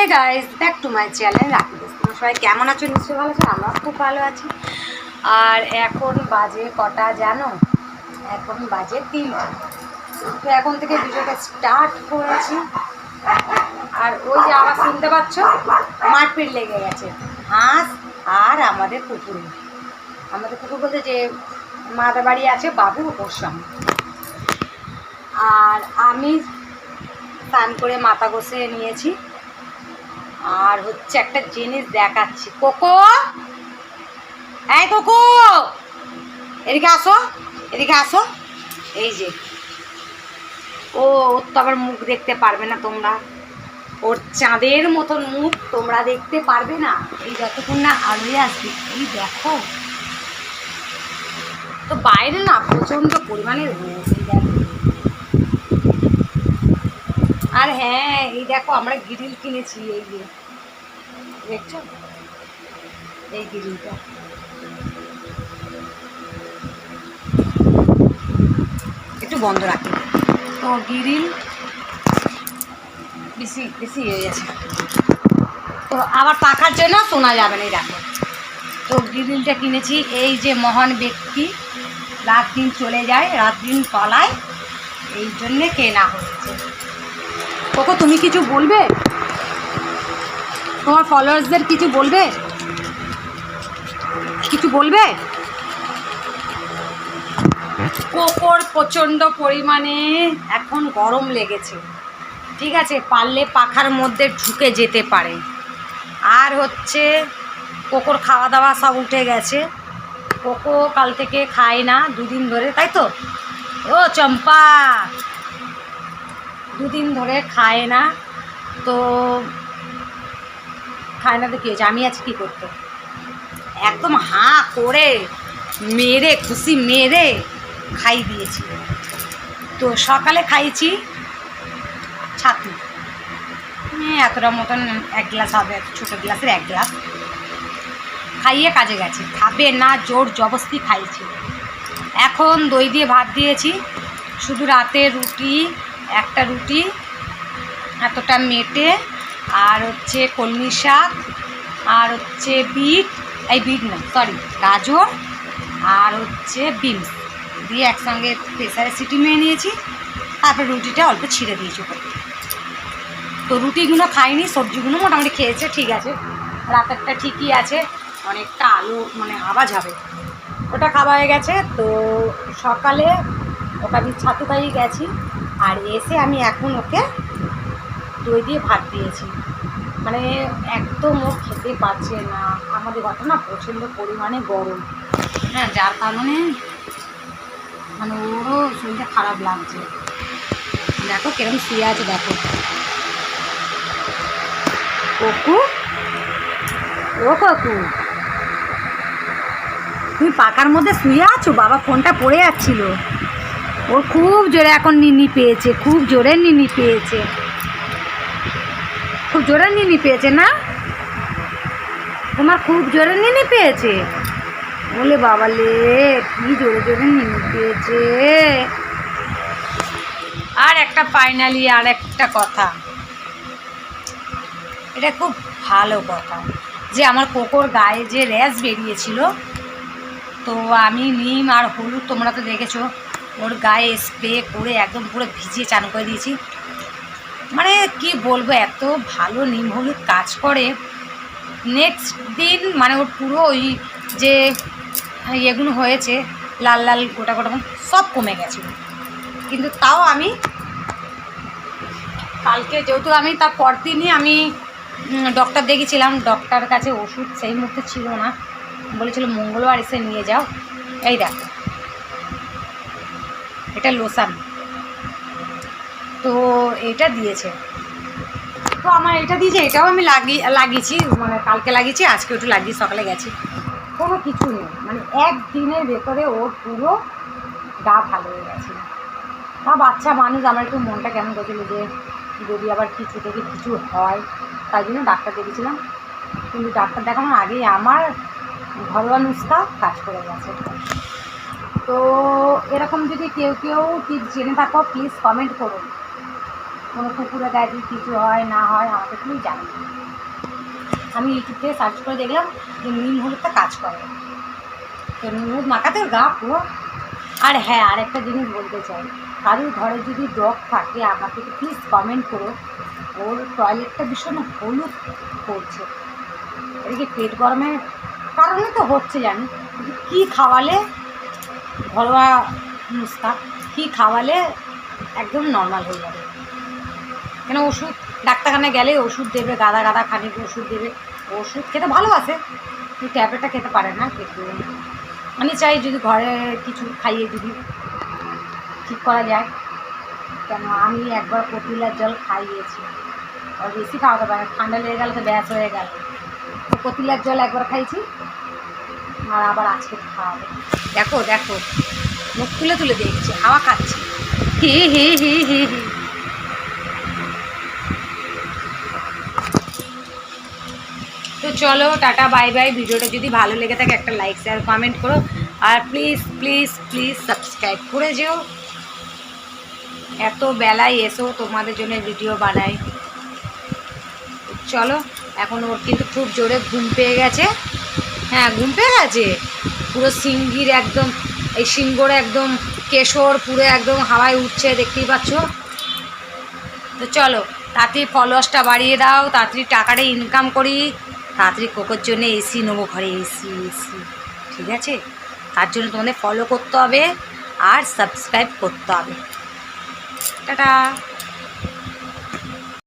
Hey guys back to my channel রাখি তোমরা সবাই কেমন আছো? নিশ্চয়ই ভালো আছো আমরা খুব ভালো আছি। আর এখন বাজে কটা জানো? এখন বাজে তিনটা। তো এখন থেকে ভিডিওটা স্টার্ট করেছি। আর ওই যে আওয়াজ শুনতে পাচ্ছ, মারপিট লেগে গেছে। হাঁস আর আমাদের কুকুরে। আমাদের কুকুর বলতে যে মাদা বাড়ি আছে বাবু ওর সঙ্গে আর আমি স্নান করে মাথা ঘষে নিয়েছি। আর হচ্ছে একটা জিনিস দেখাচ্ছি। কোকো? এই কোকো! এদিকে আসো এদিকে আসো। এই যে। ও ওর তো আবার মুখ দেখতে পারবে না তোমরা। ওর চাঁদের মতন মুখ তোমরা দেখতে পারবে না। এই যতক্ষণ না আলোয় আসবে, এই দেখো। তো বাইরে না প্রচণ্ড পরিমাণে এই দেখো। আর হ্যাঁ এই দেখো আমরা গ্রিল কিনেছি, এই যে। দেখছ? এই গ্রিলটা একটু বন্ধ রাখি। তো গ্রিল বেশি বেশি হয়ে গেছে। তো আবার পাখার জন্য শোনা যাবে না, এই দেখো। তো গ্রিলটা কিনেছি, এই যে মহান ব্যক্তি, রাত দিন চলে যায়, রাত দিন পালায়, এই জন্যে কেনা হচ্ছে কোকো তুমি কিছু বলবে? তোমার ফলোয়ার্সদের কিছু বলবে? কিছু বলবে? কোকোর প্রচণ্ড পরিমাণে এখন গরম লেগেছে। ঠিক আছে, পারলে পাখার মধ্যে ঢুকে যেতে পারে। আর হচ্ছে, কোকোর খাওয়া দাওয়া সব উঠে গেছে। কোকো কাল থেকে খায় না দুদিন ধরে, তাই তো? ও চম্পা! দুদিন ধরে খায় না, তো খায় না তো কী হয়েছে? আমি আছি কী করতে? একদম হাঁ করে মেরে, খুশি মেরে খাই দিয়েছি। তো সকালে খাইছি ছাতু। এতটা মতন এক গ্লাস হবে ছোটো গ্লাসের এক গ্লাস। খাইয়ে কাজে গেছে। খাবে না, জোর জবস্তি খাইছে। এখন দই দিয়ে ভাত দিয়েছি। শুধু রাতে রুটি একটা রুটি, এতটা মেটে, আর হচ্ছে কলমি শাক, আর হচ্ছে বিট, এই বিট না সরি গাজর, আর হচ্ছে বিনস। দিয়ে একসঙ্গে প্রেসারে সিটি মেরে নিয়েছি, তারপর রুটিটা অল্প ছিঁড়ে দিয়েছি উপরে তো রুটিগুলো খাইনি, সবজিগুলো মোটামুটি খেয়েছে, ঠিক আছে। রাতেরটা ঠিকই আছে, অনেকটা আলু মানে আওয়াজ হবে। ওটা খাওয়া হয়ে গেছে, তো সকালে ওকে আমি ছাতু খাইয়ে গেছি। আর এসে আমি এখন ওকে দই দিয়ে ভাত দিয়েছি। মানে একদম ও খেতে পারছে না। আমাদের ঘরটা না প্রচণ্ড পরিমাণে গরম। হ্যাঁ যার কারণে মানে ওরও শরীরটা খারাপ লাগছে। দেখো কিরম শুয়ে আছে, দেখো। ককু? ও কাকু? তুমি পাকার মধ্যে শুয়ে আছো? বাবা ফোনটা পড়ে যাচ্ছিল। ওর খুব জোরে এখন নিনি পেয়েছে, খুব জোরে নিনি পেয়েছে। খুব জোরে নিনি পেয়েছে না? তোমার খুব জোরে নিনি পেয়েছে? বলে বাবা লে কি জোরে জোরে নিনি পেয়েছে। আর একটা ফাইনালি আর একটা কথা। এটা খুব ভালো কথা, যে আমার কোকোর গায়ে যে র্যাশ বেরিয়েছিল, তো আমি, নিম আর হলুদ তোমরা তো দেখেছ ওর গায়ে স্প্রে করে একদম পুরো ভিজিয়ে চান করে দিয়েছি। মানে কি বলব, এত ভালো নিম হলুদ কাজ করে। নেক্সট দিন মানে ওর পুরো ওই যে ইয়েগুলো হয়েছে, লাল লাল গোটা গোটা সব কমে গেছিল কিন্তু তাও আমি কালকে যেহেতু আমি তার পরদিনই আমি ডক্টর দেখেছিলাম ডক্টর কাছে ওষুধ সেই মুহূর্তে ছিল না। বলেছিল মঙ্গলবার এসে নিয়ে যাও। এই দেখো। এটা লোসান। তো এটা দিয়েছে। তো আমার এটা দিয়েছে এটাও আমি লাগিয়ে লাগিয়েছি মানে কালকে লাগিয়েছি, আজকে একটু লাগিয়ে সকালে গেছি। কোনো কিছু নেই মানে একদিনের ভেতরে ওর পুরো গা ভালো হয়ে গেছে। বা বাচ্চা মানুষ, আমার একটু মনটা কেমন করছিল যে যদি আবার কিছু থেকে কিছু হয়, তাই জন্য ডাক্তার দেখেছিলাম কিন্তু ডাক্তার দেখানোর আগেই আমার ঘরোয়া নুস্খা কাজ করে গেছে। তো এরকম যদি কেউ কেউ টিপস জেনে থাকো প্লিজ কমেন্ট করুন। কোনো কুকুরে গায়ে কিছু হয়, না হয়, আমাকে তুমি জানি আমি ইউটিউব থেকে সার্চ করে দেখলাম যে নিম হলুদটা কাজ করে। তো নিম হলুদ মাখাতে গা পুরো। আর হ্যাঁ আরেকটা জিনিস বলতে চাই। কারোর ঘরে যদি ডগ থাকে, আমাকে একটু প্লিজ কমেন্ট করো। ওর টয়লেটটা ভীষণ হলুদ করছে। এদিকে পেট গরমের কারণে তো হচ্ছে জানি কী খাওয়ালে ঘরোয়া নুস্খা কী খাওয়ালে একদম নর্মাল হয়ে যাবে। কেন ওষুধ ডাক্তারখানায় গেলে ওষুধ দেবে, গাদা গাদা খানিক ওষুধ দেবে। ওষুধ খেতে ভালোবাসে কিন্তু ট্যাবলেটটা খেতে পারে না কিন্তু আমি চাই যদি ঘরে কিছু খাইয়ে দিবি ঠিক করা যায়, কেন আমি একবার কপিলার জল খাইয়েছি। আর বেশি খাওয়াতে পারে। ঠান্ডা লেগে গেলে তো ব্যাস হয়ে গেল। কপিলার জল একবার খাইছি আর আবার আজকে খাওয়াবে। দেখো দেখো, মুখ তুলে তুলে দেখছি, হাওয়া খাচ্ছি। হি হি হি হি হি। তো চলো, টাটা, বাই বাই। ভিডিওটা যদি ভালো লেগে থাকে, একটা লাইক, শেয়ার, কমেন্ট করো। আর প্লিজ প্লিজ প্লিজ সাবস্ক্রাইব করে যেও। এত বেলায় এসো তোমাদের জন্য ভিডিও বানাই। চলো, এখন ওর কিন্তু খুব জোরে ঘুম পেয়ে গেছে। হ্যাঁ ঘুম পেয়ে গেছে? পুরো সিঙ্গির একদম, এই সিঙ্গোর একদম কেশর পুরো একদম হাওয়ায় উঠছে, দেখতেই পাচ্ছ? তো চলো, তাড়াতাড়ি ফলোয়ার্সটা বাড়িয়ে দাও, তাড়াতাড়ি টাকাটা ইনকাম করি। তাড়াতাড়ি কোকোর জন্য এসি নেব ঘরে এসি এসি ঠিক আছে? তার জন্য তোমাদের ফলো করতে হবে আর সাবস্ক্রাইব করতে হবে। টাটা!